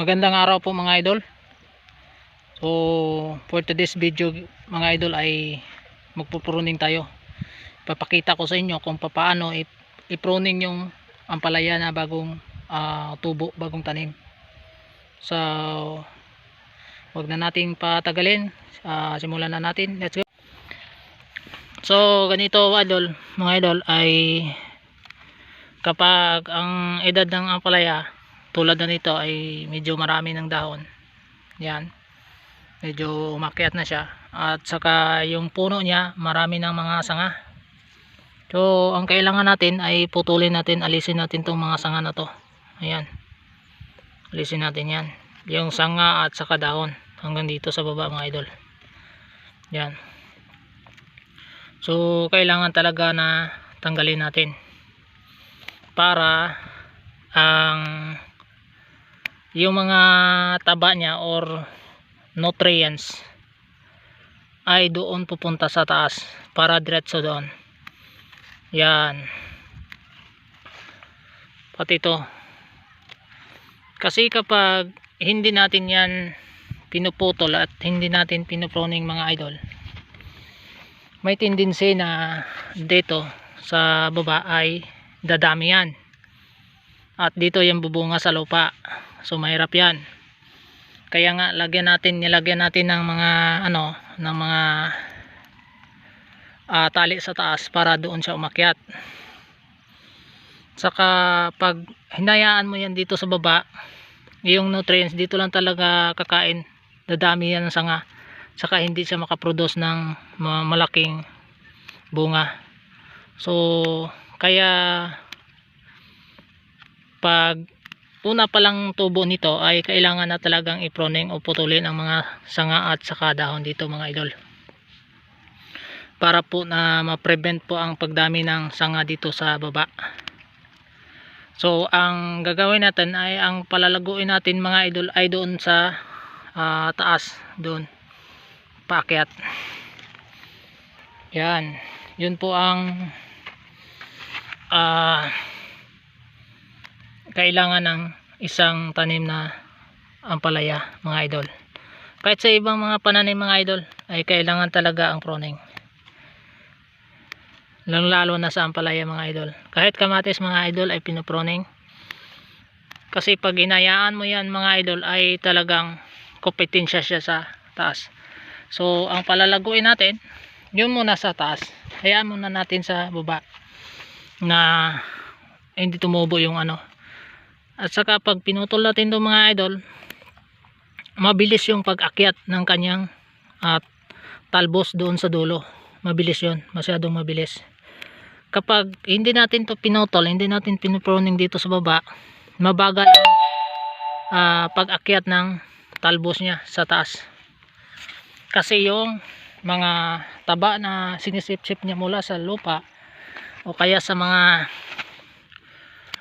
Magandang araw po mga idol. So, for today's video mga idol ay magpupruning tayo. Papakita ko sa inyo kung paano i-pruning yung ampalaya na bagong ah, tubo, bagong tanim. So, wag na nating patagalin. Ah, simulan na natin. Let's go. So, ganito idol, mga idol ay kapag ang edad ng ampalaya tulad na nito ay medyo marami ng dahon. Yan. Medyo umakyat na siya. At saka yung puno niya marami ng mga sanga. So ang kailangan natin ay putulin natin alisin natin tong mga sanga na to. Ayan. Alisin natin yan. Yung sanga at saka dahon hanggang dito sa baba mga idol. Yan. So kailangan talaga na tanggalin natin para ang yung mga taba niya or nutrients ay doon pupunta sa taas para diretso doon. Yan. Pati ito kasi kapag hindi natin yan pinuputol at hindi natin pinuproning mga idol may tendency na dito sa baba ay dadami yan. At dito yung bubunga sa lupa so mahirap yan. Kaya nga lagyan natin nilagyan natin ng mga ano ng mga ah, tali sa taas para doon siya umakyat. Saka pag hinayaan mo yan dito sa baba yung nutrients dito lang talaga kakain. Dadami yan ng sanga. Saka hindi siya makaproduce ng ma- malaking bunga. So kaya pag una pa lang tubo nito ay kailangan na talagang iproning o putulin ang mga sanga at saka dahon dito mga idol. Para po na ma-prevent po ang pagdami ng sanga dito sa baba. So ang gagawin natin ay ang palalaguin natin mga idol ay doon sa ah, taas doon. Paakyat. Yan. Yun po ang ah kailangan ng isang tanim na ampalaya mga idol. Kahit sa ibang mga pananim mga idol ay kailangan talaga ang pruning. Lalo lalo na sa ampalaya mga idol. Kahit kamatis mga idol ay pinuproning kasi pag inayaan mo yan mga idol ay talagang kompetensya siya sa taas. So ang palalaguin natin yun muna sa taas. Hayaan muna natin sa baba na hindi tumubo yung ano at saka pag pinutol natin itong mga idol, mabilis yung pag-akyat ng kanyang at talbos doon sa dulo. Mabilis yon masyadong mabilis. Kapag hindi natin to pinutol, hindi natin pinuproning dito sa baba, mabagal ang ah, pag-akyat ng talbos niya sa taas. Kasi yung mga taba na sinisip-sip niya mula sa lupa o kaya sa mga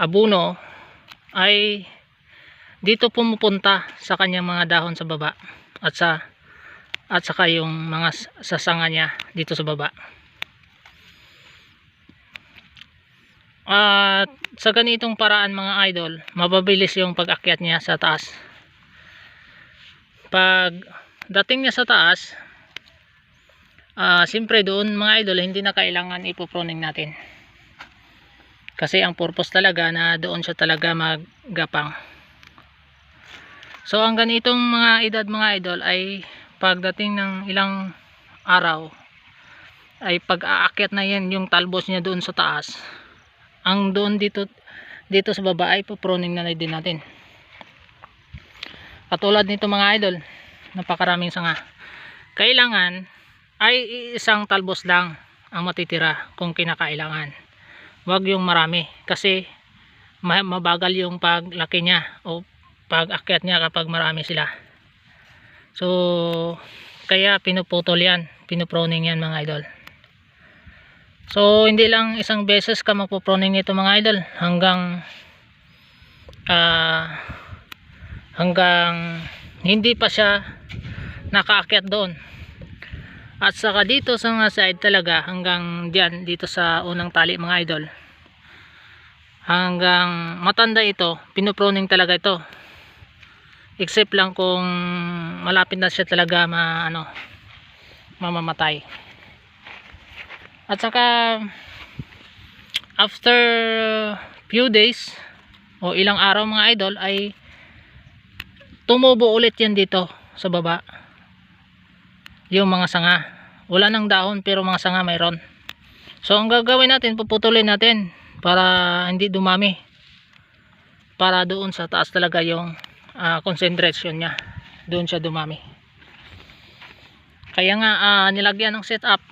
abuno ay dito pumupunta sa kanyang mga dahon sa baba at sa at saka yung mga sasanga niya dito sa baba. At sa ganitong paraan mga idol mababilis yung pag-akyat niya sa taas. Pag dating niya sa taas ah siyempre doon mga idol hindi na kailangan ipoproning natin kasi ang purpose talaga na doon siya talaga maggapang so ang ganitong mga edad mga idol ay pagdating ng ilang araw ay pag-aakyat na yan yung talbos niya doon sa taas. Ang doon dito dito sa baba ay puproning na din natin. Katulad nito mga idol napakaraming sanga. Kailangan ay isang talbos lang ang matitira kung kinakailangan wag yung marami kasi ma- mabagal yung paglaki niya o pag-akyat niya kapag marami sila. So kaya pinuputol yan pinuproning yan mga idol. So hindi lang isang beses ka magpuproning nito mga idol hanggang ah hanggang hindi pa siya nakaakyat doon at saka dito sa mga side talaga hanggang diyan dito sa unang tali mga idol. Hanggang matanda ito pinuproning talaga ito. Except lang kung malapit na siya talaga ma ano mamamatay. At saka after few days o ilang araw mga idol ay tumubo ulit yan dito sa baba yung mga sanga. Wala nang dahon pero mga sanga mayroon. So ang gagawin natin puputulin natin para hindi dumami. Para doon sa taas talaga yung ah, concentration niya. Doon siya dumami. Kaya nga ah, nilagyan ng setup.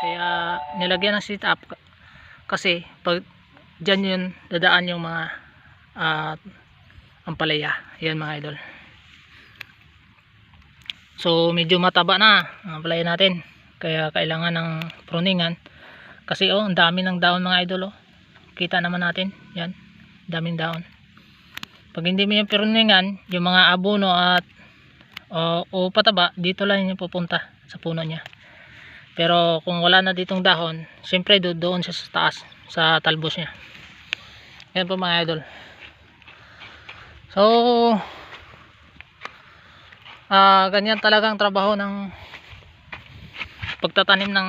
Kaya nilagyan ng setup kasi pag dyan yun dadaan yung mga ah, ampalaya. Yan mga idol so medyo mataba na ang ampalaya natin. Kaya kailangan ng pruningan. Kasi oh ang dami ng daon mga idol oh. Kita naman natin. Yan daming daon pag hindi mo yung pruningan yung mga abono at o, o pataba dito lang yung pupunta sa puno niya. Pero kung wala na ditong dahon siyempre do, doon sa taas sa talbos niya. Yan po mga idol. So ah ganyan talagang trabaho ng pagtatanim ng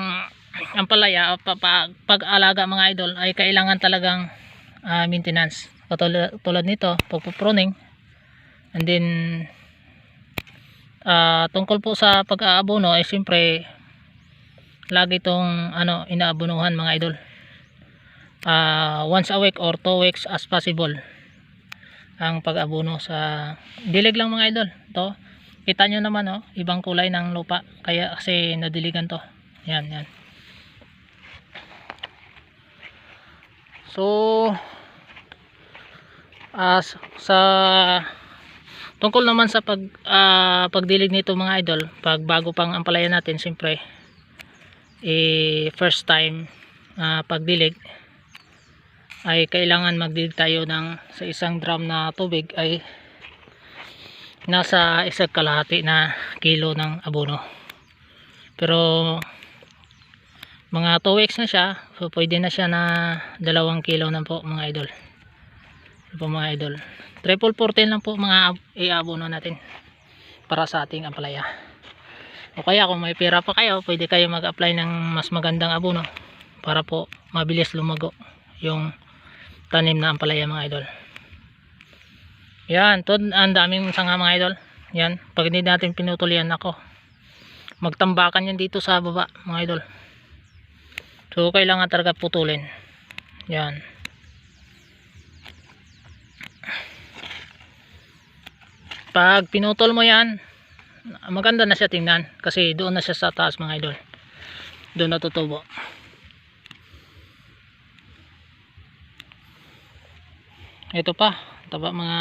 ampalaya o pa, pa, pag-alaga mga idol ay kailangan talagang ah, maintenance. Katulad tulad nito pagpupruning and then ah, tungkol po sa pag-aabono ay siyempre lagi itong ano inaabonuhan mga idol. Ah, once a week or two weeks as possible ang pag-abono sa dilig lang mga idol to kita nyo naman oh ibang kulay ng lupa. Kaya kasi nadiligan to. Yan yan. So as sa tungkol naman sa pag ah, pagdilig nito mga idol pag bago pang ampalaya natin siyempre eh, first time ah, pagdilig ay kailangan magdilig tayo ng sa isang drum na tubig ay nasa isang kalahati na kilo ng abono. Pero mga 2 weeks na siya so pwede na siya na dalawang kilo na po mga idol. Ito po mga idol? Triple 14 lang po mga iabono natin para sa ating ampalaya. O kaya kung may pera pa kayo pwede kayo mag apply ng mas magandang abono para po mabilis lumago yung tanim na ampalaya mga idol yan to ang daming sanga mga idol. Yan pag hindi natin pinutulian ako magtambakan yan dito sa baba mga idol. So kailangan talaga putulin. Yan. Pag pinutol mo yan maganda na siya tingnan kasi doon na siya sa taas mga idol. Doon natutubo. Ito pa taba mga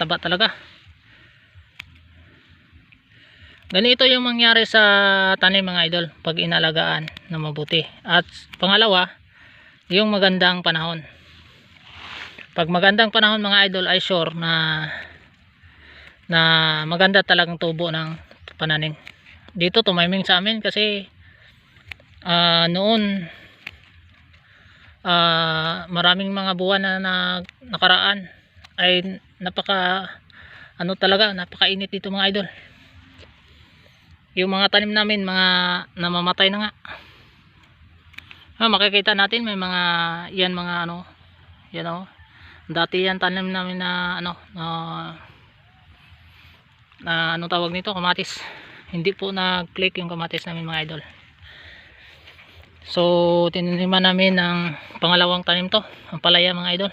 taba talaga. Ganito yung mangyari sa tanim mga idol pag inalagaan na mabuti. At pangalawa yung magandang panahon. Pag magandang panahon mga idol ay sure na na maganda talagang tubo ng pananim. Dito tumiming sa amin kasi ah, noon ah, maraming mga buwan na, na nakaraan ay napaka ano talaga napakainit dito mga idol. Yung mga tanim namin mga namamatay na nga. Ah, makikita natin may mga yan mga ano yan o dati yan tanim namin na ano na, na ano tawag nito kamatis. Hindi po nag click yung kamatis namin mga idol. So tinaniman namin ng pangalawang tanim to ang palaya mga idol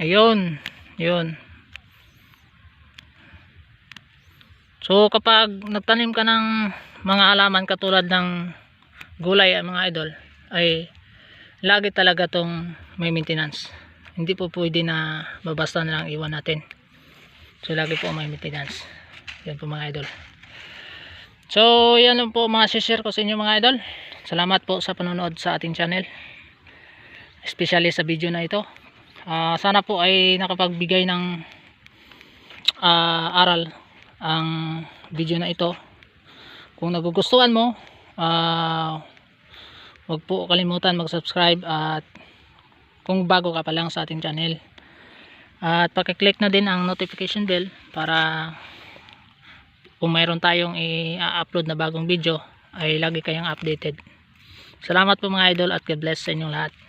ayun yun. So kapag nagtanim ka ng mga halaman katulad ng gulay mga idol ay lagi talaga tong may maintenance. Hindi po pwede na babasta na lang iwan natin. So lagi po may maintenance. Yan po mga idol. So yan lang po mga share ko sa inyo mga idol. Salamat po sa panonood sa ating channel. Especially sa video na ito Ah, sana po ay nakapagbigay ng ah, aral ang video na ito kung nagugustuhan mo ah, wag po kalimutan mag subscribe at kung bago ka pa lang sa ating channel At pakiclick na din ang notification bell para kung mayroon tayong i-upload na bagong video ay lagi kayong updated. Salamat po mga idol at God bless sa inyong lahat.